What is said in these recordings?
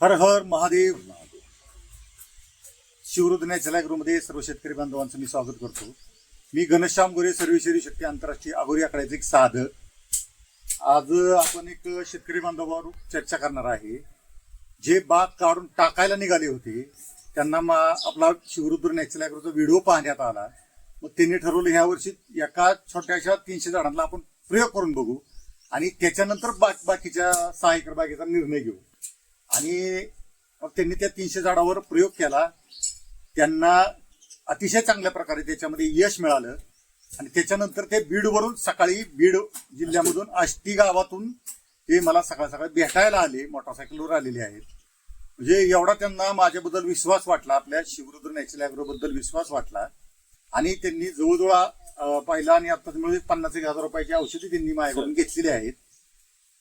हर हर Mahadev शिवरुद्ध natural सर्व शेतकरी बांधवांचं मी स्वागत करतो. मी घनश्याम गोरे सर्वेश्वरी शक्ती आंतरराष्ट्रीय आगोरी आकड्याचे एक साधक आज आपण एक शेतकरी बांधवावर चर्चा करणार आहे. जे बाग काढून टाकायला निघाले होते त्यांना मा आपला शिवरुद्र नॅचरल ॲग्रोचा व्हिडिओ पाहण्यात आला. मग त्यांनी ठरवलं ह्या वर्षी एका छोट्याशा तीनशे झाडांना आपण प्रयोग करून बघू आणि त्याच्यानंतर बाक बाकीच्या सहा एकर बागेचा निर्णय घेऊ. आणि मग त्यांनी त्या तीनशे झाडावर प्रयोग केला. त्यांना अतिशय चांगल्या प्रकारे त्याच्यामध्ये यश मिळालं. आणि त्याच्यानंतर ते बीडवरून सकाळी बीड जिल्ह्यामधून आष्टी गावातून ते मला सकाळ सकाळी भेटायला आले मोटरसायकलवर आलेले आहेत. म्हणजे एवढा त्यांना माझ्याबद्दल विश्वास वाटला आपल्या शिवरुद्र नॅचरल ॲग्रोबद्दल विश्वास वाटला. आणि त्यांनी जवळजवळ पाहिला पहिला आणि आता मिळून पन्नास एक हजार रुपयाची औषधी त्यांनी माझ्याकडून घेतलेली आहेत.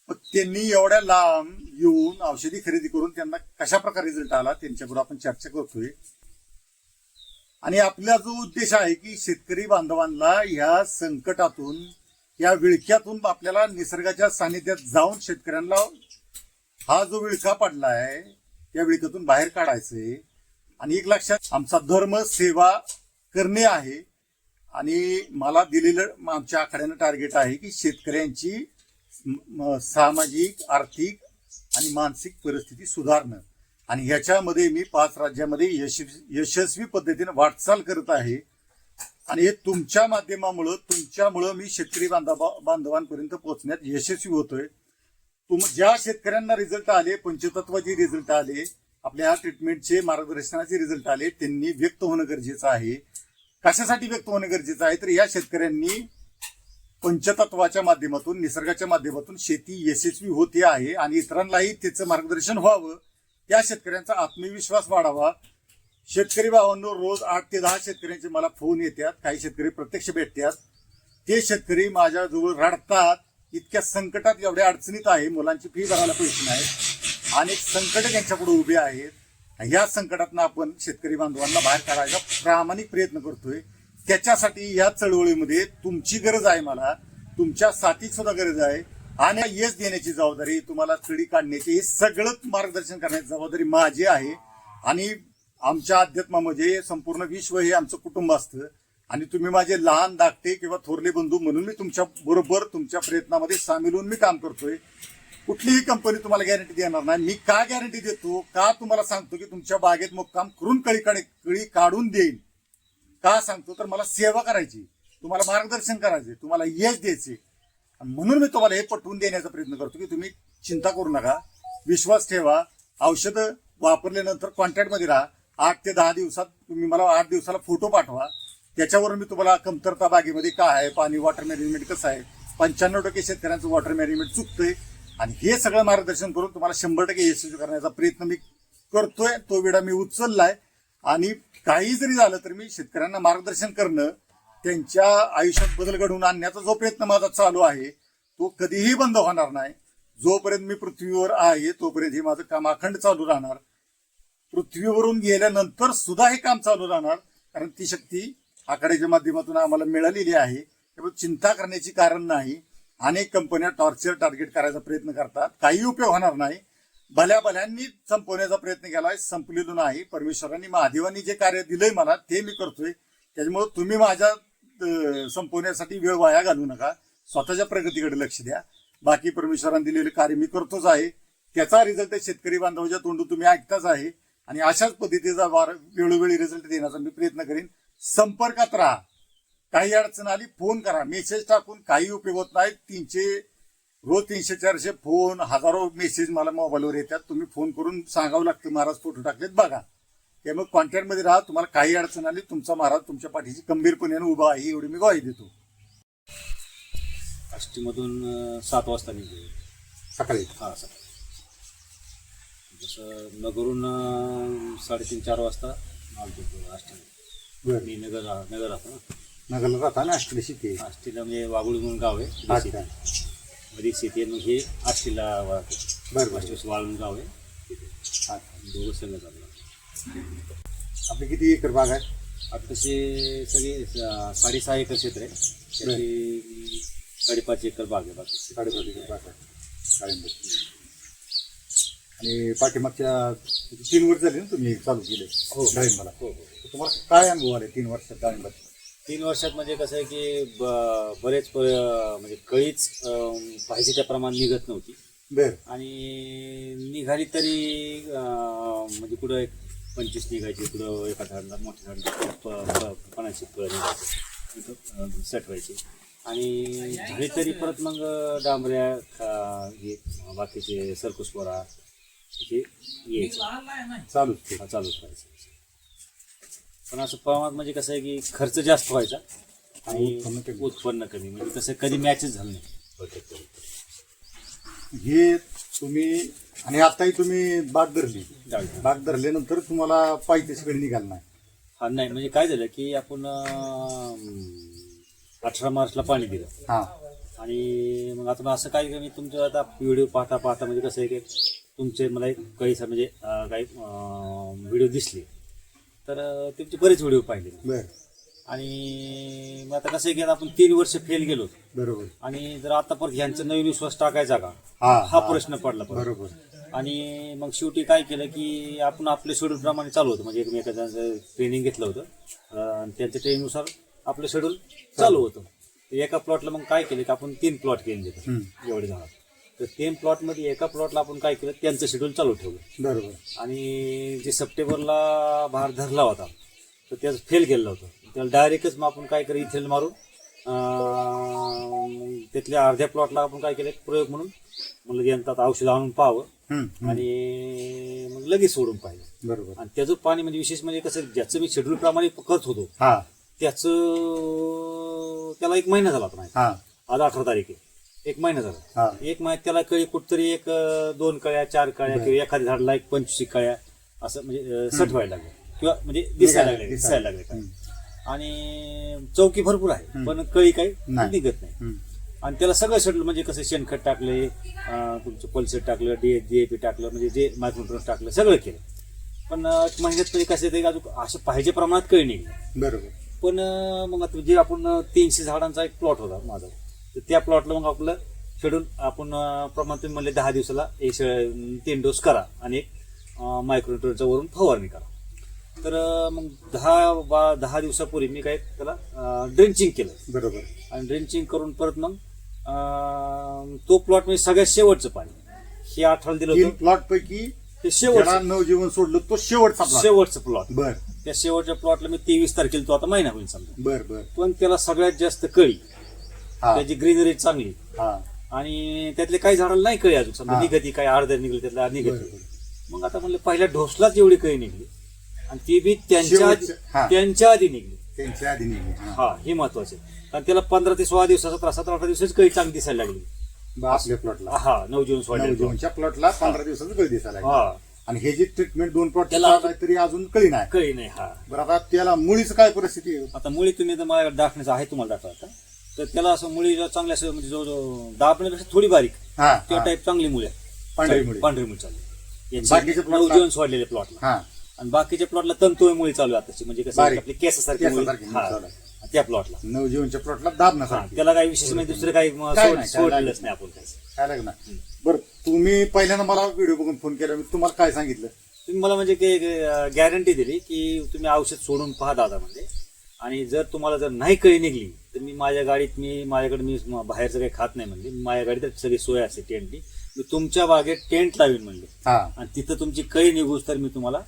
मग त्यांनी एवढ्या लांब येऊन औषधी खरेदी करून त्यांना कशा प्रकारे रिझल्ट आला त्यांच्याबरोबर आपण चर्चा करतोय. आणि आपला जो उद्देश आहे की शेतकरी बांधवांना या संकटातून या विळख्यातून आपल्याला निसर्गाच्या सानिध्यात जाऊन शेतकऱ्यांना हा जो विळखा पडला आहे त्या विळख्यातून बाहेर काढायचंय आणि एक लक्षात आमचा धर्म सेवा करणे आहे. आणि मला दिलेलं आमच्या आखाड्यानं टार्गेट आहे की शेतकऱ्यांची सामाजिक आर्थिक आणि मानसिक परिस्थिती सुधारणं. आणि ह्याच्यामध्ये मी पाच राज्यामध्ये यशस्वी यशस्वी पद्धतीने वाटचाल करत आहे. आणि हे तुमच्या माध्यमामुळं तुमच्यामुळं मी शेतकरी बांधवा बांधवांपर्यंत पोहोचण्यात यशस्वी होतोय. तुम ज्या शेतकऱ्यांना रिझल्ट आले पंचतत्वाचे रिझल्ट आले आपल्या ट्रीटमेंटचे मार्गदर्शनाचे रिझल्ट आले त्यांनी व्यक्त होणं गरजेचं आहे. कशासाठी व्यक्त होणं गरजेचं आहे? तर या शेतकऱ्यांनी पंचतत्वाच्या माध्यमातून निसर्गाच्या माध्यमातून शेती यशस्वी होते आहे आणि इतरांनाही त्याचं मार्गदर्शन व्हावं त्या शेतकऱ्यांचा आत्मविश्वास वाढावा. शेतकरी भावांनो रोज आठ ते दहा शेतकऱ्यांचे मला फोन येतात काही शेतकरी प्रत्यक्ष भेटतात. ते शेतकरी माझ्याजवळ रडतात इतक्या संकटात एवढ्या अडचणीत आहे मुलांची फी भरायला पैसे नाहीत. अनेक संकट त्यांच्यापुढे उभे आहेत. या संकटातनं आपण शेतकरी बांधवांना बाहेर काढायचा प्रामाणिक प्रयत्न करतोय. त्याच्यासाठी या चळवळीमध्ये तुमची गरज आहे मला. तुमच्या साथीची सुद्धा गरज आहे. आणि यश देण्याची जबाबदारी तुम्हाला चढी काढण्याची हे सगळंच मार्गदर्शन करण्याची जबाबदारी माझी आहे. आणि आमच्या अध्यात्मामध्ये संपूर्ण विश्व हे आमचं कुटुंब असतं. आणि तुम्ही माझे लहान धाकटे किंवा थोरले बंधू म्हणून मी तुमच्या बरोबर तुमच्या प्रयत्नामध्ये सामील होऊन मी काम करतोय. कुठलीही कंपनी तुम्हाला गॅरंटी देणार नाही. मी का गॅरंटी देतो? का तुम्हाला सांगतो की तुमच्या बागेत मुक्काम करून कळी काढे कळी काढून देईन? का सांगतो? तर मला सेवा करायची तुम्हाला मार्गदर्शन करायचे तुम्हाला यश द्यायचे. म्हणून मी तुम्हाला हे पटवून देण्याचा प्रयत्न करतो की तुम्ही चिंता करू नका. विश्वास ठेवा. औषधं वापरल्यानंतर कॉन्टॅक्टमध्ये राहा. आठ ते दहा दिवसात तुम्ही मला आठ दिवसाला फोटो पाठवा. त्याच्यावरून मी तुम्हाला कमतरता बागेमध्ये काय आहे पाणी वॉटर मॅनेजमेंट कसं आहे? पंच्याण्णव टक्के शेतकऱ्यांचं वॉटर मॅनेजमेंट चुकतंय. आणि हे सगळं मार्गदर्शन करून तुम्हाला शंभर टक्के यशस्वी करण्याचा प्रयत्न मी करतोय. तो वेळा मी उचललाय. आणि काही जरी झालं तर मी शेतकऱ्यांना मार्गदर्शन करणं त्यांच्या आयुष्यात बदल घडवून आणण्याचा जो प्रयत्न माझा चालू आहे तो कधीही बंद होणार नाही. जोपर्यंत मी पृथ्वीवर आहे तोपर्यंत हे माझं काम अखंड चालू राहणार. पृथ्वीवरून गेल्यानंतर सुद्धा हे काम चालू राहणार कारण ती शक्ती आखाड्याच्या माध्यमातून आम्हाला मिळालेली आहे. त्यामुळे चिंता करण्याची कारण नाही. अनेक कंपन्या टॉर्चर टार्गेट करायचा प्रयत्न करतात. काही उपयोग होणार नाही. भल्या भल्यांनी संपवण्याचा प्रयत्न केलाय संपलेलो नाही. परमेश्वरांनी महादेवांनी जे कार्य दिलंय मला ते मी करतोय. त्याच्यामुळे तुम्ही माझ्या संपवण्यासाठी वेळ वाया घालू नका. स्वतःच्या प्रगतीकडे लक्ष द्या. बाकी परमेश्वरांनी दिलेले कार्य मी करतोच आहे. त्याचा रिझल्ट शेतकरी बांधवाच्या तोंडून तुम्ही ऐकताच आहे. आणि अशाच पद्धतीचा वार वेळोवेळी रिझल्ट देण्याचा मी प्रयत्न करेन. संपर्कात राहा. काही अडचण आली फोन करा. मेसेज टाकून काही उपयोग होत नाही तीनशे रोज तीनशे चारशे फोन हजारो मेसेज मला मोबाईलवर येतात. तुम्ही फोन करून सांगावं लागतं. महाराज फोटो टाकलेत. बघा. त्यामुळे कॉन्टॅक्टमध्ये राहा. तुम्हाला काही अडचण आली तुमचा महाराज तुमच्या पाठीशी गंभीरपणे उभा आहे एवढी मी ग्वाही देतो. आष्टीमधून सात वाजता निघू सकाळी. हा सकाळी. जसं नगरून साडेतीन चार वाजता आलतो बरं. मी नगर नगर राहतो ना. नगरला राहता ना अष्टली शिके आष्टीला म्हणजे वाघोळी म्हणून गाव आहे. शेती आहे मग हे आष्टीला बरं बरं. आष्टी वाळून गाव आहे. दोघं संघ चालला आपली किती एकर बाग आहे? आता तसे सगळे साडेसहा एकर क्षेत्र आहे. त्याची साडेपाच एकर बाग आहे बाकी. साडेपाच एकर बाग आहे. डाळिंबाची. आणि पाठीमागच्या तीन वर्ष झाली ना तुम्ही चालू केले? हो. डाळिंबाला. हो हो. तुम्हाला काय अनुभव आले तीन वर्षात डाळिंबात तीन वर्षात म्हणजे कसं आहे की ब- बरेच प- म्हणजे कळीच अं, पाहिजे त्या प्रमाणात निघत नव्हती. बर. आणि निघाली तरी अं, म्हणजे कुठं एक पंचवीस निघायची कुठं एका झाडाला मोठ्या झाडाला प- फळं निघायची इथं, अं, सेट व्हायची आणि झाली तरी परत मग डांबऱ्या खा- हे बाकीचे सरकुसपोरा हे यायचे. हा, चालूच करायचं पण असं प्रमाणात म्हणजे कसं आहे की खर्च जास्त व्हायचा आणि उत्पन्न कमी. उत्पन्न कमी. म्हणजे कसं कधी मॅचच झालं नाही. हे तुम्ही आणि आताही तुम्ही बाग धरली. बाग धरल्यानंतर तुम्हाला पाहिजे सगळे निघाल नाही. हा नाही म्हणजे काय झालं की आपण अठरा मार्चला पाणी दिलं. हा. आणि मग आता असं काय की मी तुमचं आता व्हिडिओ पाहता पाहता म्हणजे कसं आहे की तुमचे मला एक काही सा- म्हणजे काही व्हिडिओ दिसले. तर तुमचे बरेच व्हिडिओ पाहिले बर. आणि मग आता कसं आहे की आता आपण तीन वर्ष फेल गेलो बरोबर. आणि जर आता परत ह्यांचा नवीन विश्वास टाकायचा का? हा. हा प्रश्न पडला परत. बरोबर. आणि मग शेवटी काय केलं की आपण आपल्या शेड्यूल प्रमाणे चालू होतं. म्हणजे एकमेकांचं ट्रेनिंग घेतलं होतं. अं, आणि त्यांच्या ट्रेनिंगनुसार आपलं शेड्यूल चालू होतं. तर एका प्लॉटला मग काय केलं की आपण तीन प्लॉट केले हम्म. एवढे झाडात तर तीन प्लॉटमध्ये एका प्लॉटला आपण काय केलं त्यांचं शेड्यूल चालू ठेवलं. बरोबर. आणि जे सप्टेंबरला भार धरला होता तर त्याचं फेल गेलं होतं. त्याला डायरेक्टच मग आपण काय केलं इथेल मारून अं, त्यातल्या अर्ध्या प्लॉटला आपण काय केलं प्रयोग म्हणून म्हणलं यंत्रात औषध आणून पाहावं. आणि मग लगेच सोडून पाहिजे बरोबर. आणि त्याचं पाणी म्हणजे विशेष म्हणजे कसं ज्याचं मी शेड्यूल प्रमाणे करत होतो त्याचं त्याला एक महिना झाला नाही हा. आज अठरा तारीख आहे. एक महिना झाला हा एक महिन्यात त्याला कळी कुठतरी एक दोन कळ्या चार कळ्या किंवा एखाद्या झाडाला एक पंचवीस कळ्या असं म्हणजे अं, सटवायला लागले किंवा म्हणजे दिसायला लागले दिसायला. लागले. आणि चौकी भरपूर आहे. पण कळी काही नाही. निघत नाही. आणि त्याला सगळं शेड्यूल म्हणजे कसं शेणखत टाकले तुमचं पल्सेट टाकलं डी डीएपी टाकलं म्हणजे जे मायक्रोट्रॉन टाकलं सगळं केलं पण एक महिन्यात म्हणजे कसं येतं की अजून असं पाहिजे प्रमाणात कळी निघली बरोबर पण मग आता जे आपण तीनशे झाडांचा एक प्लॉट होता माझा तर त्या प्लॉटला मग आपलं शेड्यूल आपण प्रमाण तुम्ही म्हणले दहा दिवसाला एक शे- तीन डोस करा आणि एक मायक्रोटरच्या वरून फवारणी करा. तर मग दहा बा दहा दिवसापूर्वी मी काय त्याला ड्रेंचिंग केलं. बरोबर. आणि ड्रेंचिंग करून परत मग तो प्लॉट म्हणजे सगळ्यात शेवटचं पाणी. हे आठवलं दिलं प्लॉट पैकी ते शेवटचं. नवजीवन सोडलं तो शेवटचा प्लॉट शेवटचं प्लॉट बर. त्या शेवटच्या प्लॉटला मी तेवीस तारखेला तो आता महिना होईल समजा. बर बर. पण त्याला सगळ्यात जास्त कळी. त्याची ग्रीनरी चांगली. हा. आणि त्यातले काही झाडाला नाही कळी अजून. समजा. निघती काही अर्ध्या निघली त्यातल्या निघत. मग आता म्हणलं पहिल्या ढोसलाच एवढी कळी निघली आणि ती बी त्यांच्या. त्यांच्या आधी निघली. त्यांच्या आधी निघली हा. हा महत्त्वाचे कारण त्याला पंधरा ते सोळा दिवसाचा त्रास सतरा अठरा दिवसाची कळी चांगली दिसायला लागली. आपल्या प्लॉटला हा नवजीवन सोडले नवजीवनच्या प्लॉटला पंधरा दिवसाचं कळी दिसायला लागली. हा. आणि हे जी ट्रीटमेंट दोन प्लॉट त्याला- तरी अजूून कळी नाही. कळी नाही हा. बरं आता त्याला मुळीच काय परिस्थिती? आता मुळी तुम्ही मला दाखण्याचं आहे तुम्हाला दाखवा आता तर त्याला असं मुळी चांगल्या असं म्हणजे जवळजवळ दाबण्यापेक्षा थोडी बारीक. हा त्या हा. टाईप चांगली मुळे पांढरी मुळी. पांढरी मुळी चालली. यांची plotला- नवजीवन सोडलेले प्लॉटला हा. आणि बाकीच्या प्लॉटला तंतुळे मुळी चालू आहे आताची. म्हणजे कसं बारीक. आपली केसासारखी मुळी. केसासारखी मुळी हा, चालू त्या प्लॉटला नवजीवनच्या प्लॉटला हा, दाबण्यासाठी त्याला काही विशेष म्हणजे दुसरं काही म- काय सोड- नाही, काय सोडलेलंच नाही आपण काही काय लागणार बरं तुम्ही पहिल्यांदा मला व्हिडिओ बघून फोन केला. मी तुम्हाला काय सांगितलं? तुम्ही मला म्हणजे गॅरंटी दिली की तुम्ही औषध सोडून पहा दादा म्हणजे. आणि जर तुम्हाला जर नाही कळी निघली तर मी माझ्या गाडीत मी माझ्याकडे मी म- बाहेरचं काही खात नाही म्हणजे माझ्या गाडीत सगळी सोय असते टेंटची. मी तुमच्या बागेत टेंट लावीन म्हणले. हा. आणि तिथं तुमची कळी निघूस तर मी तुम्हाला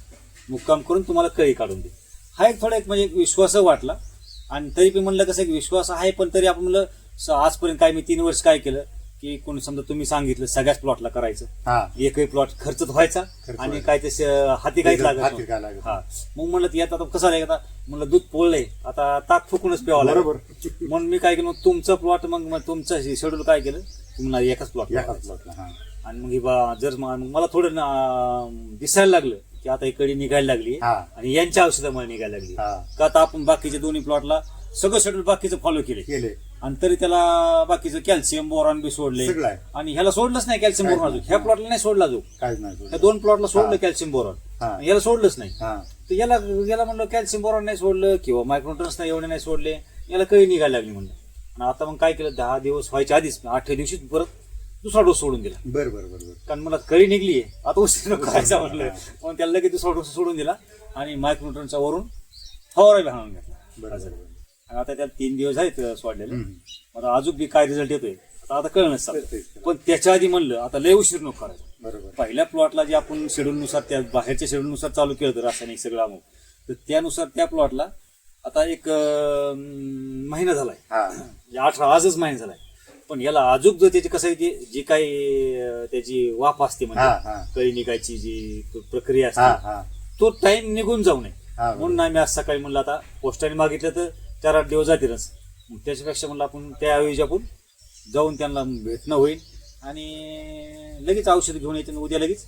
मुक्काम करून तुम्हाला कळी काढून देईन. हा एक थोडा एक म्हणजे एक विश्वास वाटला. आणि तरी पण म्हणलं कसं एक विश्वास आहे पण तरी आपण म्हणलं आजपर्यंत काय मी तीन वर्ष काय केलं? की कोणी समजा तुम्ही सांगितलं सगळ्याच प्लॉटला करायचं. हा. एकही प्लॉट खर्च व्हायचा खर्च आणि व्हायचा. काय ते हाती काहीच लागत हाती. काय लागत हा. मग म्हणलं यात आता कसं आहे आता? म्हणलं दूध पोळलंय. आता ताक फुकूनच प्यावं लागेल. बरोबर. म्हणून मी काय केलं मग तुमचं प्लॉट मग मग तुमचं शेड्यूल काय केलं? तुम्हाला एकाच प्लॉट एकाच प्लॉटला हा. आणि मग ही बा जर म- मग मला थोडं ना- दिसायला लागलं की आता ही कडी निघायला लागली हा. आणि यांच्या औषधामुळे निघायला लागली. हा. का आता आपण बाकीच्या दोन्ही प्लॉटला सगळं शेड्यूल बाकीचं फॉलो केले केले आणि तरी त्याला बाकीचं कॅल्शियम बोरॉन बी सोडले. सगळं आहे. आणि ह्याला सोडलंच नाही कॅल्शियम बोरॉन अजून. ह्या प्लॉटला नाही सोडला अजून. काहीच नाही ह्या. दोन प्लॉटला सोडलं हा. कॅल्शियम बोरॉन हा. याला सोडलंच नाही. हा. तर याला याला म्हणलं कॅल्शियम बोरॉन नाही सोडलं किंवा मायक्रोन्ट्रन्स नाही एवढे नाही सोडले. याला कळी निघायला लागली म्हणलं. आणि आता मग काय केलं? दहा दिवस व्हायच्या आधीच आठव्या दिवशी परत दुसरा डोस सोडून दिला. बर बर बर बर. कारण मला कळी निघली आता उशीर नको करायचा म्हटलं मग त्याला लगेच दुसरा डोस सोडून दिला. आणि मायक्रोन्यूट्रनचा वरून फवारा बी हाणून घेतला. बरं, बरं. आणि आता त्याला तीन दिवस आहेत सोडलेले. आता अजून बी काय रिझल्ट येतोय? आता आता कळणच कळतंय. पण त्याच्या आधी म्हणलं आता लय उशीर नको करायचा बरोबर. पहिल्या प्लॉटला जे आपण शेड्यूलनुसार त्या बाहेरच्या शेड्यूलनुसार चालू केलं रासायनिक सगळं अमुक. तर त्यानुसार त्या प्लॉटला आता एक महिना झालाय. हा. म्हणजे अठरा आजच महिना झालाय. पण याला अजून जो त्याची कसं आहे जी काही त्याची वाफ असते म्हणजे. कळी निघायची जी प्रक्रिया असते तो टाइम निघून जाऊ नये. म्हणून आम्ही आज सकाळी म्हणलं आता पोस्टाने मागितलं तर चार आठ दिवस जातीलच. मग त्याच्यापेक्षा म्हणलं आपण त्याऐवजी आपण जाऊन त्यांना भेटणं होईल आणि लगेच औषध घेऊन यायचे आणि उद्या लगेच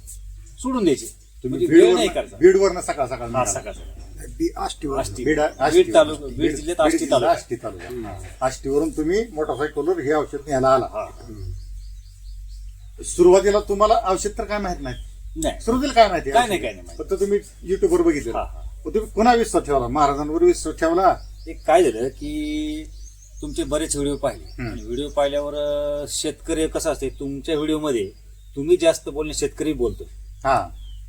सोडून द्यायचे. तुम्ही म्हणजे वेळ नाही करायचा. बीडवरनं सकाळ सकाळ हा निघाला. सकाळ सकाळ. बी आष्टीवर आष्टी. बीड बीड तालुका बीड जिल्ह्यात आष्टी जिल्हा तालुका. आष्टी तालुका. आष्टीवरून तुम्ही मोटरसायकलवर हे औषध न्यायला आला. हा. सुरुवातीला तुम्हाला औषध तर काय माहीत नाही नाही. सुरुवातीला काय माहिती काय नाही, काय नाही माहिती. फक्त तुम्ही युट्यूबवर बघितलं. हा, हा. तुम्ही कुणा विश्वास ठेवला. महाराजांवर विश्वास ठेवला. एक काय झालं की तुमचे बरेच व्हिडिओ पाहिले. आणि व्हिडिओ पाहिल्यावर अं, शेतकरी कसं असते तुमच्या व्हिडिओमध्ये तुम्ही जास्त बोलणे शेतकरी बोलतो हा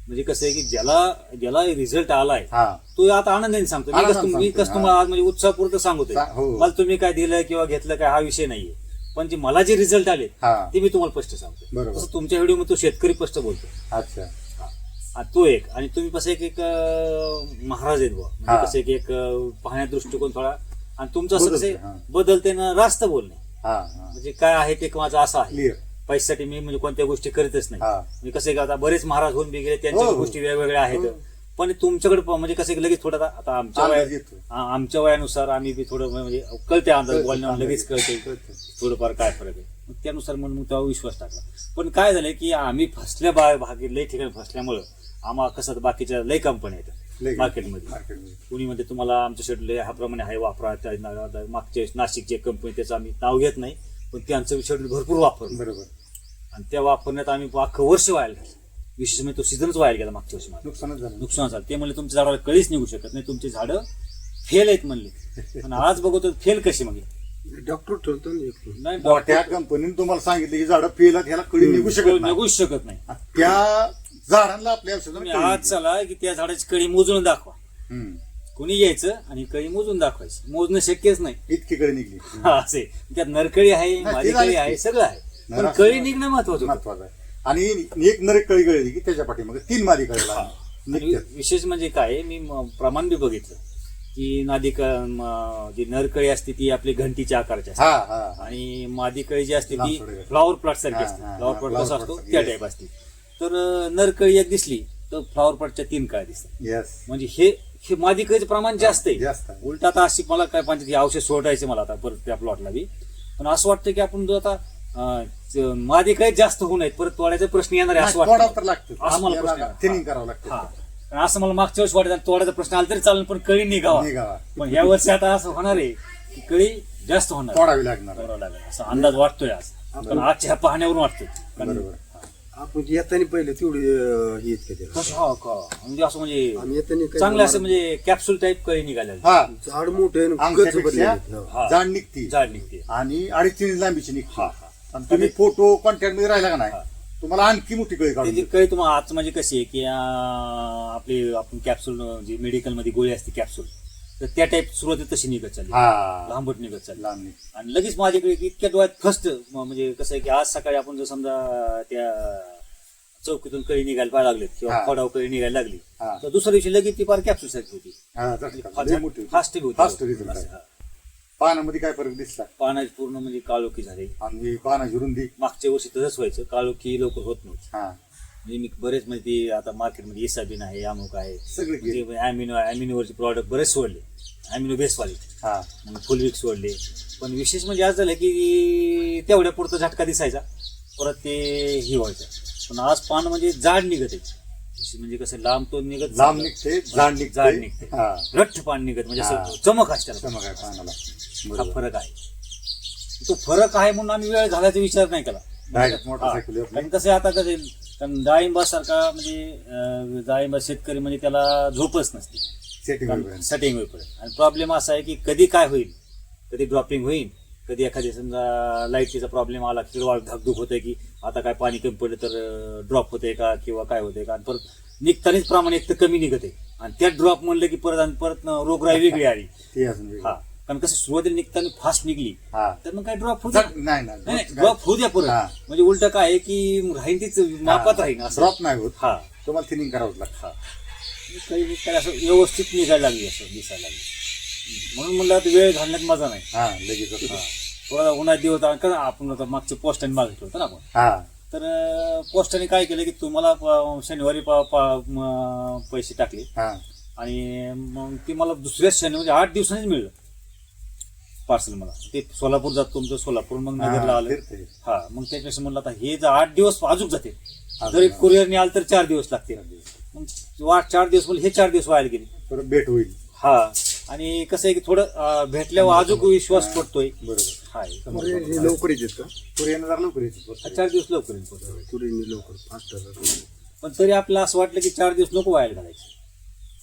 म्हणजे कसं आहे की ज्याला ज्याला रिझल्ट आलाय हा तो आता आनंदाने सांगतो मी आनंदाने कसं मी सांगतो, कसं. तुम्हाला आज म्हणजे उत्साहपूर्वक सांगतोय सा- हो. मला तुम्ही काय दिलं किंवा घेतलं काय हा विषय नाहीये पण जे मला जे रिझल्ट आले हा. ते मी तुम्हाला स्पष्ट सांगतो बरोबर. तसं तुमच्या व्हिडिओ तो शेतकरी स्पष्ट बोलतो अच्छा हा, तो एक आणि तुम्ही कसं एक एक अं, महाराज आहेत बुवा हा. म्हणजे कसं एक एक अं, पाहण्या दृष्टिकोन थोडा आणि तुमचं असं कसं बदलते, हा. बदलते ना रास्त बोलणे हा हा म्हणजे काय आहे ते माझं असं आहे क्लिअर पैशासाठी मी म्हणजे कोणत्या गोष्टी करीतच नाही हा. म्हणजे कसं आहे का आता बरेच महाराज होऊन बी गेले त्यांच्या हो, हो. गोष्टी वेगवेगळ्या आहेत हो. पण तुमच्याकडे प- म्हणजे कसं की लगेच थोडं आता आता आमच्या अंदाज वया येतो. आमच्या वयानुसार आम्ही बी थोडं म्हणजे कळते अंदाज बोलण्यावर अंदाज लगेच. कळते कळतं. थोडंफार काय फरक आहे मग त्यानुसार म्हणून मग तेव्हा विश्वास टाकला पण काय झालंय की आम्ही फसल्या बा भागी लय ठिकाणी फसल्यामुळं आम्हाला कसं बाकीच्या लय कंपन्या आहेत. मार्केटमध्ये मार्केटमध्ये कुणी म्हणते तुम्हाला आमचं शेड्यूल ह्याप्रमाणे आहे वापरा त्या मागच्या नाशिकची कंपनी त्याचं आम्ही नाव घेत नाही पण त्यांचं शेड्यूल भरपूर वापरलं. बरोबर. आणि त्या वापरण्यात आम्ही अख्खं वर्ष व्हायला विशेष म्हणजे तो सीझनच व्हायला गेला मागच्या वर्षी नुकसानच झालं. नुकसान झालं. ते म्हणले तुमच्या झाडाला कळीच निघू शकत नाही. तुमची झाडं फेल आहेत म्हणले. आणि आज बघतो फेल कशी मग. डॉक्टर एक नाही मोठ्या कंपनीने तुम्हाला सांगितलं की झाडं पिला ह्याला कळी निघू शकत नाही. निघूच शकत नाही. त्या झाडांना आपल्या तुम्ही आज. चला की त्या झाडाची कळी मोजून दाखवा. कुणी यायचं आणि कळी मोजून दाखवायची मोजणं शक्यच नाही इतकी कळी निघली असे त्यात नरकळी आहे ते माझी कळी. आहे सगळं आहे पण नरास- कळी निघणं महत्वाचं होतं. महत्वाचं आहे आणि एक नर कळी गळली की त्याच्या पाठीमागे तीन मादी कळी आणि निघतात विशेष म्हणजे काय मी म- प्रमाण बी बघितलं की नादिक म- जी नरकळी असते ती आपली घंटीच्या आकाराची असते हा हा हा. आणि मादी कळी जी असते ती. फ्लॉवर प्लॉट सारखी हा, असते हा, फ्लॉवर हा, प्लॉट flower कसा plot असतो सारखी, त्या yes. टाईप असते तर नरकळी एक दिसली तर फ्लॉवर प्लॉटच्या तीन काळ्या दिसतात. येस म्हणजे हे हे मादी कळीचं प्रमाण जास्त आहे. जास्त आहे. उलट आता अशी मला काय पाहिजे औषध सोडायचे मला आता परत त्या प्लॉटला बी. पण असं वाटतं की आपण जो आता अं, मादी काही जास्त होऊ नयेत परत तोडायचा प्रश्न येणार आहे असं वाटतं. लागतं. आम्हाला प्रश्न आहे. थिनिंग करावं लागतं. हा. असं मला मागच्या वर्षी वाटत तोडायचा प्रश्न आला तरी चालेल पण कळी निघावा. निघावा. पण या वर्षी आता असं होणार आहे की कळी जास्त होणार. तोडावी लागणार आहे. तोडावं लागेल असा अंदाज वाटतोय आज. पण आजच्या ह्या पाहण्यावरून वाटतोय. कारण- बरोबर. आपण येताना पहिले तेवढी हे येत का त्याला? कसं हा का म्हणजे असं म्हणजे आम्ही येताना काही चांगलं असं म्हणजे कॅप्सूल टाईप कळी निघालेली हा. झाड मोठं अंगठ्यापेक्षा. हा. जाड निघती. झाड निघते. आणि अडीच तीन लांबीची निघते. हा, हा. आणि तुम्ही फोटो कॉन्टॅक्टमध्ये राहिला का नाही? हा. तुम्हाला आणखी मोठी कळी काढून त्याची कळी तुम्हाला आज म्हणजे कशी आहे की अं, आपली आपण कॅप्सूल जी मेडिकलमध्ये गोळी असते कॅप्सूल तर त्या टाईप सुरुवातीत तशी निघत चालली हा लांबट निघत चालली लांब आणि लगेच माझ्याकडे इतक्या डोळ्यात फस्ट म्हणजे कसं आहे की आज सकाळी आपण जर समजा त्या चौकीतून कळी निघायला पाहायला लागलेत किंवा हा. खोडाव कळी निघायला लागली हा. तर दुसऱ्या दिवशी लगेच ती फार कॅप्सूल सारखी होती हा, झटका. लय मोठी होती. फास्ट होती Fast. हा. पानामध्ये काय फरक दिसला पानाची पूर्ण म्हणजे काळोखी झाली आणि पानाची रुंदी मागच्या वर्षी तसंच व्हायचं काळोखी लवकर होत नव्हती हा म्हणजे मी बरेच म्हणजे ती आता मार्केटमध्ये इसाबिन आहे अमुक आहे सगळे गेले. म्हणजे अॅमिनो अॅमिनोवरचे प्रॉडक्ट बरेच सोडले अॅमिनो बेसवाले हा. मग फुल वीक सोडले. पण विशेष म्हणजे आज झालं की तेवढ्या पुरता झटका दिसायचा. परत ते हे व्हायचं. पण आज पान म्हणजे जाड निघत आहे. विशेष म्हणजे कसं लांब तो निघत लांब. निघते जाड निघते. जाड निघते. हा. रठ्ठ पान निघत म्हणजे. असं चमक असते त्याला. चमक आहे पानाला. हा बरोबर. फरक आहे. तो फरक आहे म्हणून आम्ही वेळ घालायचा विचार नाही केला. Direct. कारण कसं आहे आता कसं आहे, कारण डाळिंबासारखा म्हणजे अं, डाळिंबा शेतकरी म्हणजे त्याला झोपच नसते. सेटिंग होईपर्यंत. सेटिंग होईपर्यंत आणि प्रॉब्लेम असा आहे की कधी काय होईल? कधी ड्रॉपिंग होईल? कधी एखादी समजा लाईटीचा प्रॉब्लेम आला किंवा धाकधूक होते की आता काय पाणी कमी पडलं तर ड्रॉप होते का किंवा काय होते का? आणि परत निघतानाच प्रमाण एक तर कमी निघत आहे आणि त्या ड्रॉप म्हणलं की परत आणि परत न- रोगराई वेगळी आली. ते अजून वेगळं. हा. कारण कसं सुरुवातीला निघताना फास्ट निघली. हा. तर मग काय ड्रॉप होऊ द्या. नाही नाही नाही ड्रॉप होऊ द्या परत. हा. म्हणजे उलट काय आहे की राहीन तीच मापात राहीन असं. ड्रॉप नाही होत. हा. तुम्हाला थिनिंग करावंच लागतं. हा. काही निघताना असं व्यवस्थित निघायला लागली असं दिसायला लागली. म्हणून म्हणलं आता वेळ घालण्यात मजा नाही. हा लगेच होतं. हा. थोडा उन्हाळ्यात दिवस कारण आपण आता मागचे पोस्टाने मागितलं होतं ना आपण. हा. तर अं, पोस्टाने काय केलं की तुम्हाला प- शनिवारी प- प- म- पैसे टाकले. हा. आणि मग ते मला दुसऱ्याच शनि म्हणजे आठ दिवसांनीच मिळलं. पार्सल मला. ते सोलापूर जात तुमचं सोलापूर मग नगरला हा, आलं. हा मग त्याच्यापेक्षा म्हणलं आता हे जर आठ दिवस अजून जाते. जर हा. कुरिअरने आलं तर चार दिवस लागतील. मग वा- चार दिवस म्हणजे हे चार दिवस व्हायला गेले. परत भेट होईल. हा. आणि कसं आहे की थोडं अं, भेटल्यावर अजून विश्वास पडतोय. बरोबर. हा कुरे हे लवकर येतात का? कुरिअन जरा लवकर येते चार दिवस लवकर येईल लवकर फास्ट पण तरी आपलं असं वाटलं की चार दिवस नको व्हायला घालायचे.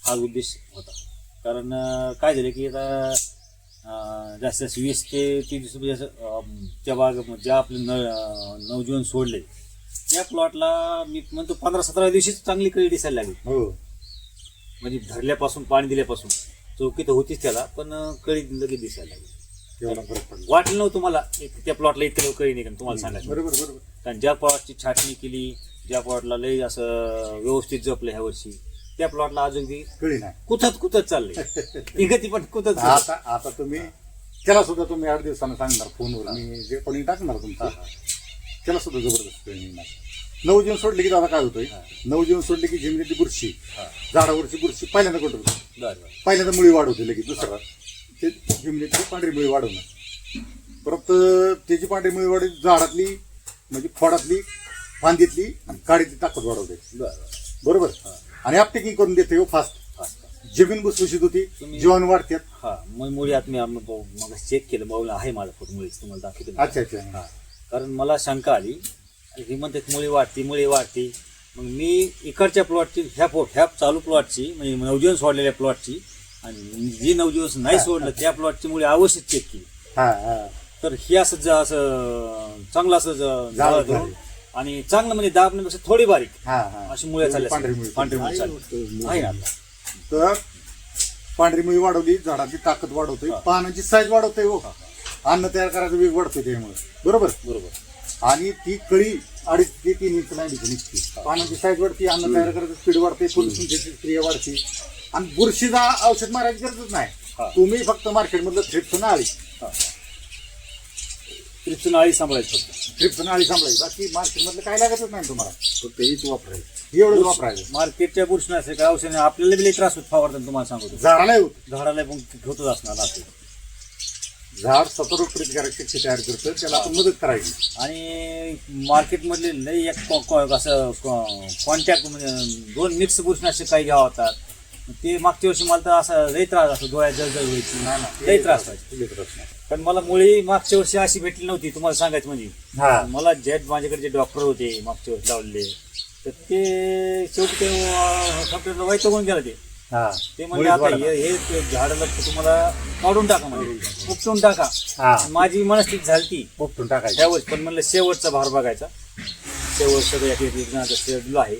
हा उद्देश होता. कारण अं, काय झालं की आता अं, जास्तीत जास्त वीस ते तीस दिवस म्हणजे असं अं, त्या ज्या आपले न अं, नवजीवन सोडले त्या प्लॉटला मी म्हणतो पंधरा सतरा दिवशीच चांगली कळी दिसायला लागली. हो. म्हणजे धरल्यापासून पाणी दिल्यापासून चौकी तर होतीच त्याला पण कळी लगेच दिसायला लागली. एवढा फरक पडला. वाटलं नव्हतं मला एक त्या प्लॉटला इतकं कळी नाही तुम्हाला सांगायचं. बरोबर बरोबर. कारण ज्या प्लॉटची छाटणी केली ज्या प्लॉटला लय असं व्यवस्थित जपलं ह्या वर्षी त्या प्लॉटला अजून बी कळी नाही. कुथत कुथत चाललंय. तिघती पण कुथत आता आता तुम्ही त्याला सुद्धा तुम्ही आठ दिवसानं सांगणार फोनवर. मी जे कोणी टाकणार तुमचं त्याला सुद्धा जबरदस्त निघणार नऊ जीवन सोडले की दादा काय होतोय? नऊ जीवन सोडले की जमिनीतली बुरशी. झाडावरची बुरशी पहिल्यांदा बरं पहिल्यांदा मुळी वाढवते लगेच दुसरा. ते जमिनीतली पांढरी मुळी वाढवणं परत त्याची पांढरी मुळी वाढ झाडातली म्हणजे खोडातली फांदीतली आणि काडीतली ताकद वाढवते. बरं बरोबर? आणि अपटेकिंग करून देते हो फास्ट बरं जमीन भुसभुशीत होती जीवाणू वाढतात. हा. मग मुळी आता मी चेक केलं मग आहे माझा फोटो मुळीच तुम्हाला दाखवतो. अच्छा अच्छा. हा. कारण मला शंका आली. ही म्हणतात मुळी वाढती मुळी वाढती मग मी इकडच्या प्लॉटची ह्या पो ह्या चालू प्लॉटची म्हणजे नवजीवन सोडलेल्या प्लॉटची आणि जी नवजीवन नाही सोडलं त्या प्लॉटची मुळे आवश्यक चेक केली. हा हा. तर हे असं ज- असं चांगलं असं धरून. आणि चांगलं म्हणजे दाबण्यापेक्षा थोडी बारीक. हा हा. अशी मुळे चालल्या पांढरी पांढरी मुळी. पांढरी मुळे चालली आहे ना? आता. तर पांढरी मुळी वाढवली झाडाची ताकद वाढवते पानाची साईज वाढवते हो. अन्न तयार करायचा वेग वाढतोय त्यामुळे. बरोबर? बरोबर. आणि ती कळी अडीच ते तीन इंच नाही निघते. पानाची साईज वाढते अन्न तयार करायचं स्पीड वाढते फुलसंख्येची क्रिया वाढते. आणि बुरशीचा औषध मारायची गरजच. नाही. तुम्ही फक्त मार्केटमधलं थ्रिप्सन आळी. त्रिप्सून आळी सांभाळायचं फक्त. थ्रिप्सन आळी सांभाळायची. बाकी मार्केटमधलं काय लागतच नाही तुम्हाला? फक्त हेच वापरायचं. एवढंच वापरायचं. मार्केटच्या बुरशी असेल काय औषध नाही. आपल्याला बी त्रास होत फवारताना तुम्हाला सांगतो. झाडाला होत. झाडाला पण होतच असणार असं. झाड सतत प्रतिकारक शक्ती तयार करतं त्याला आपण मदत करायची आणि मार्केटमधले लई एक को- को- असं कॉन्टॅक्ट म्हणजे दोन मिक्स बुरशीनाशक काही घ्यावं होतात ते मागच्या वर्षी मला तर असं लई त्रास असतो डोळ्यात जळजळ व्हायची. लई त्रास व्हायचा. पण मला मुळी मागच्या वर्षी अशी भेटली नव्हती तुम्हाला सांगायचं म्हणजे. हा. मला जे माझ्याकडे जे डॉक्टर होते मागच्या वर्षी लावलेले तर ते शेवटी ते डॉक्टरला वैतगून गेलं ते. हा. ते म्हणजे आता हे हे ते झाडाला झाडाला काढून टाका म्हणजे उपटून टाका. हा. माझी मनस्थिती झाली ती उपटून टाकायचं. त्यावेळेस पण म्हणलं शेवटचा भार बघायचा. शेवट सगळं एक शेड्यूल आहे.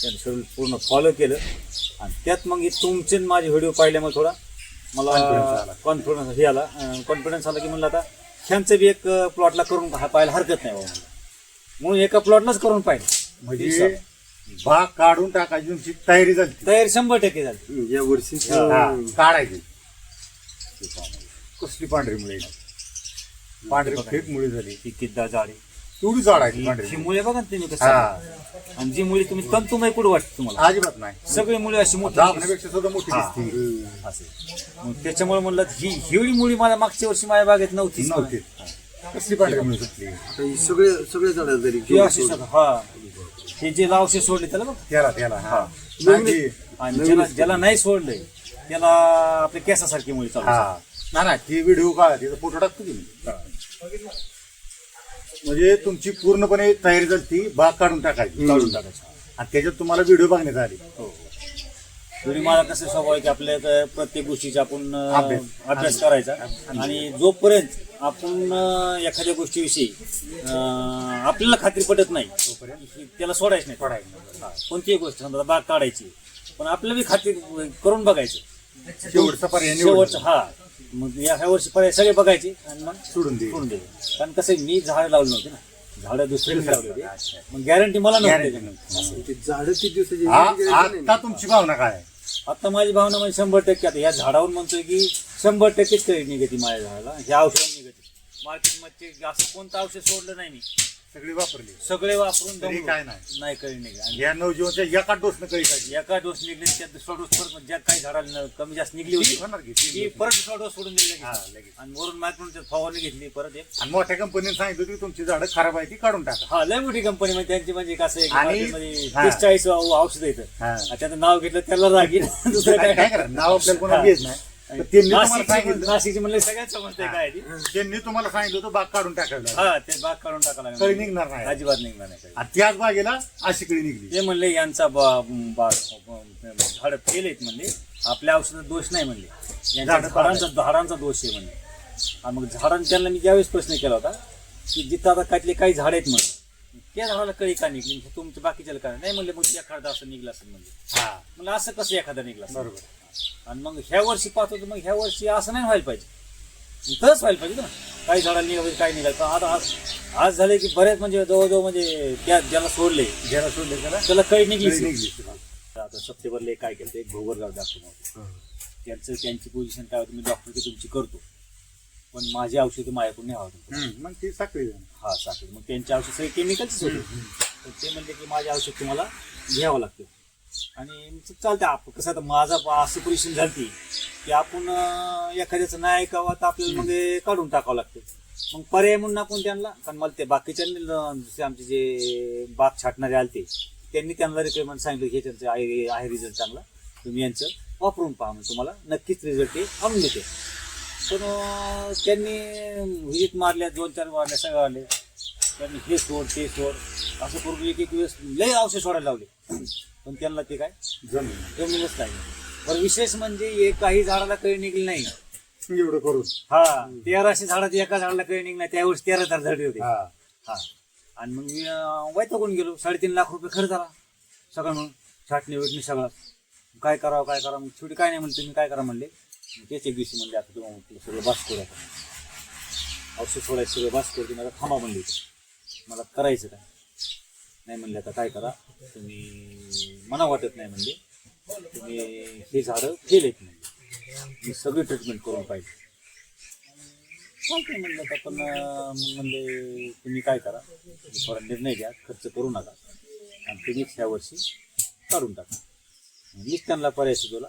त्यानं शेड्यूल पूर्ण फॉलो केलं. आणि त्यात मग तुमचे माझे व्हिडिओ पाहिल्यामुळे थोडा. मला. कॉन्फिडन्स हे आला. कॉन्फिडन्स आला की म्हणलं आता ह्यांचं बी एक प्लॉटला करून पाहायला हरकत नाही बाबा. म्हणून एका प्लॉटलाच करून पाहिजे म्हणजे बाग काढून टाकायची तुमची तयारी झाली. तयारी शंभर टक्के झाली. हं, या वर्षी. काढायची. कसली पांढरी मुळी? पांढरी फेक मुळी झाली. ती किद्दा जाडी. तेवढी झाडायची ही पांढरी मुळे. बघा ना तुम्ही कसं हा. आणि जी मुळी तुम्ही तंतुमय कुठं वाटते तुम्हाला? अजिबात नाही. सगळी मुळे अशी मोठी दाबण्यापेक्षा सुद्धा मोठी हा. दिसते. असे मग त्याच्यामुळे म्हणलं ही हिवळी मुळी मला मागच्या वर्षी माझ्या बागेत नव्हतीच. नव्हती. कसली पांढरी मुळी सुटली? आता ही सगळे सगळे झाड जरी ही अशी सगळं हा. हे जे लावशे सोडले त्याला बघ. त्याला त्याला हा. आणि ज्याला ज्याला नाही सोडलंय त्याला आपल्या केसासारखी मुळी चालू हा. ना ना ती व्हिडिओ का तिचा फोटो टाकतो की मी. म्हणजे तुमची पूर्णपणे तयारी झाली ती बाग काढून टाकायची चालून टाकायचं. आणि त्याच्यात तुम्हाला व्हिडिओ बघण्यात आली. हो. तरी मला कसं स्वभाव आहे की आपल्या इथं प्रत्येक गोष्टीचा आपण अं, अभ्यास. अभ्यास करायचा. आणि जोपर्यंत आपण अं, एखाद्या गोष्टीविषयी अं, आपल्याला खात्री पटत नाही. त्याला सोडायचं नाही. सोडायचं कोणतीही गोष्ट समजा बाग काढायची. पण आपल्याला बी खात्री करून बघायचं. शेवटचा पर्याय शेवटचं हा. मग या ह्या वर्षी पर्याय सगळे बघायचे आणि मग सोडून दे सोडून द्यायचे कारण कसं आहे, मी झाड लावली नव्हती ना. झाडं लावली होती. मग गॅरंटी मला नव्हती आता तुमची भावना काय? आता माझी भावना म्हणजे शंभर टक्के. आता या झाडावर म्हणतोय की शंभर टक्केच कळी निघते माझ्या झाडाला ह्या औषध निघते मार्केटमध्ये असं कोणतं औषध सोडलं नाही मी. सगळी वापरली. सगळे वापरून तरी दमलो. काय नाही. नाही कळी निघे आणि या नवजीवनच्या एका डोसनं कळी काढली एका डोस निघली त्यात दुसरा डोस परत ज्या काही झाडाला कमी जास्त निघली होती. होणार की? ती परत दुसरा डोस सोडून दिली हा, लगेच. आणि वरून मायक्रोन फवारणी घेतली परत एक. आणि मोठ्या कंपनीने सांगितलं की तुमची झाडं खराब आहे ती काढून टाका. हा लय मोठी कंपनी म्हणजे त्यांची म्हणजे कसं आहे की आणि- हा. तीस चाळीस औषध येतं. हा. आणि त्याचं नाव घेतलं त्याला रागील दुसरं काय काय करा नाव आपल्याला कोणाला घेत नाही. त्यांनी तुम्हाला नाशिकची सांगितलं नाशिकची म्हणलं सगळ्यात समजते काय ती? त्यांनी तुम्हाला सांगितलं होतं बाग काढून टाकायला हा ते बाग काढून टाकायला कळी निघणार नाही. अजिबात निघणार नाही कळी. आणि त्याच बागेला अशी कळी निघली. ते म्हणले यांचा बा- बा- झाड फेल आहेत म्हणले. आपल्या औषधात दोष नाही म्हणले. यांच्या झाडं झाडांचा झाडांचा दोष आहे म्हणले. आणि मग झाडांना त्यांना मी ज्यावेळेस प्रश्न केला होता की जिथं आता काहीतले काही झाड आहेत म्हणले त्या झाडाला कळी का निघली? तुमच्या बाकीच्याला का नाही म्हणले मग एखादा असं निघलं असेल म्हणले. हा. म्हणलं असं कसं एखादा निघला? बरोबर. आणि मग ह्या वर्षी पाहतो तर मग ह्या वर्षी असं नाही व्हायला पाहिजे. तसंच व्हायला पाहिजे ना. काही झाडाला निघाल काही निघाल पण आता आज आज झाले की बरेच म्हणजे जवळजवळ म्हणजे त्या ज्याला सोडले. ज्याला सोडले त्याला? त्याला कळी निघली निघली. आता सप्टेंबरला काय केलं एक भोगरगाव होते त्यांचं त्यांची पोझिशन काय होती मी डॉक्टर की तुमची करतो. पण माझी औषधं माझ्याकडून नाही हम्म, मग ती साखळी झाली. हा साखर मग त्यांची औषध सगळे केमिकलच होते. तर ते म्हणले की माझे औषध तुम्हाला घ्यावं लागतं. आणि मग चालतं आप कसं आता माझा अशी पोझिशन झाली की आपण अं, एखाद्याचं नाही ऐकावं तर आपल्याला मग हे काढून टाकावं लागतं. मग पर्याय म्हणून आपण त्यांना कारण मला ते बाकीच्या दुसरे आमचे जे बाग छाटणारे आलते त्यांनी त्यांना रिकमेंड सांगितलं हे त्यांचं आहे आहे रिझल्ट चांगला. तुम्ही यांचं वापरून पहा म्हणजे तुम्हाला नक्कीच रिझल्ट ते आणून देते. पण त्यांनी व्हिजिट मारल्या दोन चार मारल्या सगळं आले. त्यांनी हे सोड ते सोड. असं करून एक एक वेळेस लय औषध सोडायला लावले. पण त्यांना ते काय? जमलं. जमलंच नाही. पण विशेष म्हणजे एक काही झाडाला कळी निघली नाही. एवढं करून. हा तेराशे झाडात एका झाडाला कळी निघली नाही. त्यावेळेस तेरा तार झाडे होते. हा. हा. आणि मग मी वैतागून गेलो. साडेतीन लाख रुपये खर्च झाला. सगळं म्हणून छाटणी वेटणी सगळं. काय करावं काय करावं? मग शेवटी काय नाही म्हणले तुम्ही काय करा म्हणले? तेच एक दिवशी म्हणले आता तुम्हाला सगळं बस करू आता. औषध सोडायचं सगळं बस करू मला थांबा म्हणले इथं. मला करायचं काय? नाही म्हणले आता काय करा? तुम्ही मना वाटत नाही म्हणले. तुम्ही हे झाडं फेल आहेत म्हणले. मी सगळी ट्रीटमेंट करून पाहिजे चालतंय म्हणलं तर पण मग म्हणले तुम्ही काय करा? थोडा निर्णय घ्या खर्च करू नका. आणि तुम्हीच ह्या वर्षी काढून टाका. मीच त्यांना पर्याय सुचवला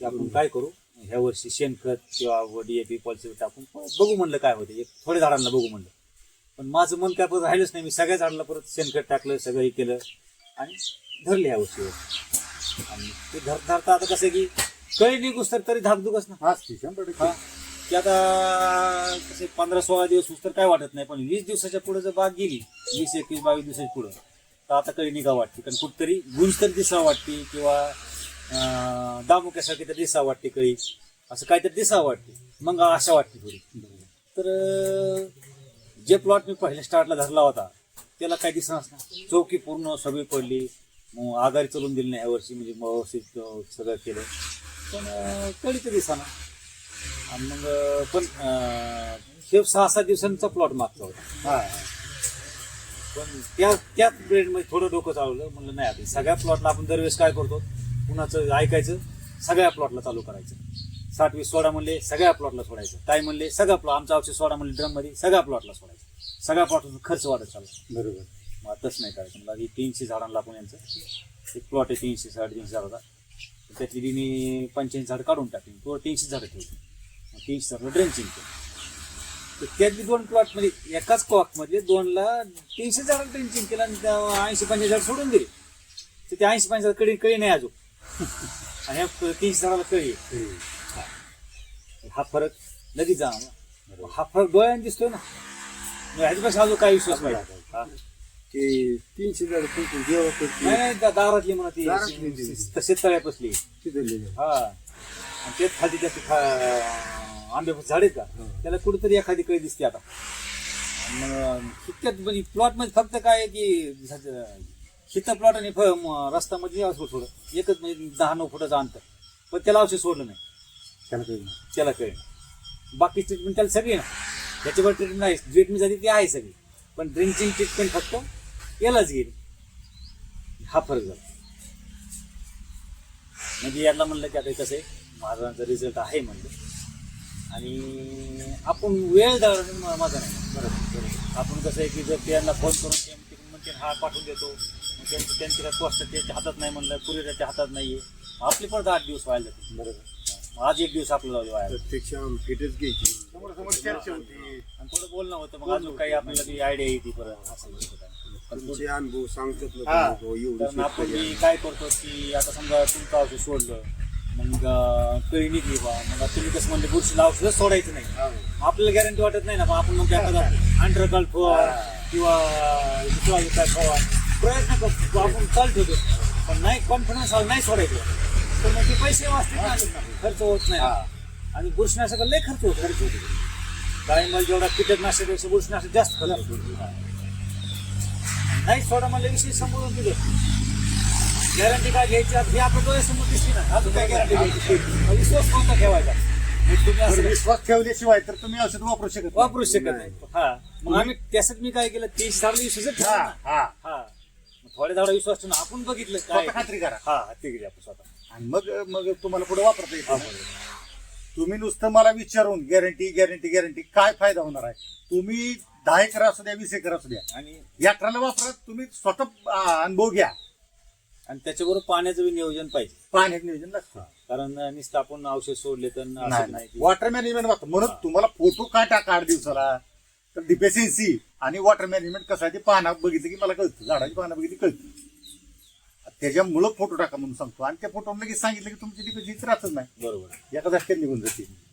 की आपण काय करू? ह्या वर्षी शेणखत किंवा डी ए पी पॉलिसी टाकून बघू म्हणलं काय होते एक थोड्या झाडांना बघू म्हणलं. पण माझं मन काय परत राहिलंच नाही. मी सगळ्या झाडाला परत शेणखत टाकलं सगळं हे केलं आणि धरले ह्या वर्षी. आणि ते धर धरता आता कसं की कळी निघूस तर तरी धाकधुकच ना. हाच की शंभर टक्के. हा. की आता कसे पंधरा सोळा दिवस तर काय वाटत नाही. पण वीस दिवसाच्या पुढे जर बाग गेली वीस एकवीस बावीस दिवसाच्या पुढं तर आता कळी निघा वाटते. कारण कुठतरी गुंज तर दिसा वाटते किंवा दामुक्यासारखी तर दिसा वाटते कळी. असं काहीतरी दिसा वाटते. मग आशा वाटते थोडी. तर जे प्लॉट मी पहिल्या स्टार्टला धरला होता त्याला काय दिसणार चौकी पूर्ण सगळी पडली. मग आघाडी चलून दिली नाही यावर्षी म्हणजे व्यवस्थित सगळं केलं. पण कळी तर दिसा आणि मग पण हे सहा सात दिवसांचा प्लॉट मागचा होता. हा. पण त्या त्याच मध्ये थोडं डोकं चालवलं म्हणलं नाही आता सगळ्या प्लॉटला आपण दरवेळेस काय करतो? कुणाचं ऐकायचं सगळ्या प्लॉटला चालू करायचं. साठ वीस सोडा म्हणले सगळ्या प्लॉटला सोडायचं. काय म्हणले सगळ्या प्लॉट आमचा औषध सोडा म्हणले ड्रममध्ये सगळ्या प्लॉटला सोडायचं. सगळ्या प्लॉटचा खर्च वाढत चालला. बरोबर. मग तसं नाही करायचं. मला ही तीनशे झाडांना आपण यांचं. एक प्लॉट आहे तीनशे साडेतीनशे झाडाचा त्यातली बी मी पंच्याऐंशी झाड काढून टाकली. तो तीनशे झाडं ठेवली. मग तीनशे झाडं ड्रेंचिंग केलं. तर त्यातली दोन प्लॉटमध्ये एकाच कॉकमध्ये दोनला तीनशे झाड ड्रेंचिंग केलं आणि ऐंशी पंच्याऐंशी झाड सोडून दिले. तर त्या ऐंशी पंच्याऐंशी कळी कळी नाही अजून. आणि ह्या तीनशे झाडाला कळी. आहे. हा फरक लगेच जाणार हा फरक डोळ्याने दिसतोय ना. ह्याच्यापेक्षा अजून काही विश्वास नाही. हा. ते तीनशे झाड नाही नाही दारातली म्हणा दारातली ती ती. तसेच तळ्यापसली तिथले हा. आणि तेच खाली त्याची खा आंबे झाड आहेत का? त्याला कुठेतरी एखादी कळी दिसते आता. मग इतक्यात म्हणजे प्लॉटमध्ये फक्त काय आहे की हिथं प्लॉट आणि रस्त्यामध्ये असं थोडं. एकच म्हणजे दहा नऊ फुटाचं अंतर. पण त्याला औषध सोडलं नाही. त्याला नाही. त्याला कळेल बाकी ट्रीटमेंट त्याला सगळी ना त्याच्यावर ट्रीटमेंट आहे ट्रीटमेंट झाली ती आहे सगळी. पण ड्रिंचिंग ट्रीटमेंट फक्त यालाच गेली. हा फरक झाला. म्हणजे याला म्हणलं की आता कसं आहे माझा रिझल्ट आहे म्हणलं. आणि आपण वेळ द्यावा माझा नाही. बरोबर आपण कसं आहे की जर त्यांना फोन करून म्हणते- हा पाठवून देतो. त्यांचं त्यांची काय कॉस्ट त्यांच्या हातात नाही म्हणलं कुरिअरच्या हातात नाहीये आपली पण आठ दिवस व्हायला जाते बरोबर. आज एक दिवस आपलं जाऊ व्हायला. प्रत्यक्ष फिटच घ्यायची. समोर समोर चर्चा होती. आणि थोडं बोलणं होतं मग अजून काही आपल्याला आयडिया येते परत असं काय. तुमचे अनुभव सांगतात हा. कारण आपण मी काय करतो की आता समजा तुमचं औषध सोडलं मग अं, कळी निघली बा. मग आता तुम्ही कसं म्हणले बुरशीला औषध सोडायचं नाही. आपल्याला गॅरंटी वाटत नाही ना मग आपण मग एखादा अंडरकल फवार किंवा दुसरा काय फवार प्रयत्न करतो आपण चाल ठेवतो. पण नाही कॉन्फिडन्स आला नाही सोडायचं. तर मग ते पैसे वाचते ना खर्च होत नाही. आणि बुरशीनाशक लय खर्च होतो. खर्च होतो. मला जेवढा कीटकनाशकापेक्षा बुरशीनाशक जास्त खर्च होतो. नाही सोडा मला विषय समोरून दिलं. गॅरंटी काय घ्यायची? आता हे आपलं डोळ्यासमोर दिसली ना. अजून काय गॅरंटी घ्यायची? विश्वास कोणता ठेवायचा? विश्वास ठेवल्याशिवाय तर तुम्ही औषध वापरू शकत. वापरू शकत नाही. हा. मग आम्ही त्यासाठी मी काय केलं? ते झाडाला विश्वास हा. हा. हा. थोड्या झाडा विश्वास ठेवून आपण बघितलं काय स्वतः खात्री करा. हा ते केली आपण स्वतः. आणि मग मग तुम्हाला पुढे वापरता येईल. तुम्ही नुसतं मला विचारून गॅरंटी गॅरंटी गॅरंटी काय फायदा होणार आहे? तुम्ही दहा एकर असू द्या वीस एकर असू द्या. आणि यात्राला वापरा तुम्ही स्वतः आ, अनुभव घ्या. आणि त्याच्याबरोबर पाण्याचं बी नियोजन पाहिजे. पाण्यात नियोजन लागतं कारण नुसतं आपण औषध सोडले तर असं नाही. वॉटर मॅनेजमेंट वाटतं म्हणून तुम्हाला फोटो काय टाका आठ दिवसाला. डिफिशियन्सी आणि वॉटर मॅनेजमेंट कसं आहे ते पाहणं बघितलं की मला कळतं. झाडाची पाहणं बघितली कळतं. त्याच्यामुळं फोटो टाका म्हणून सांगतो. आणि त्या फोटो लगेच सांगितलं की तुमची डिफिशियन्सी राहतच नाही. बरोबर. एका झटक्यात निघून जाते.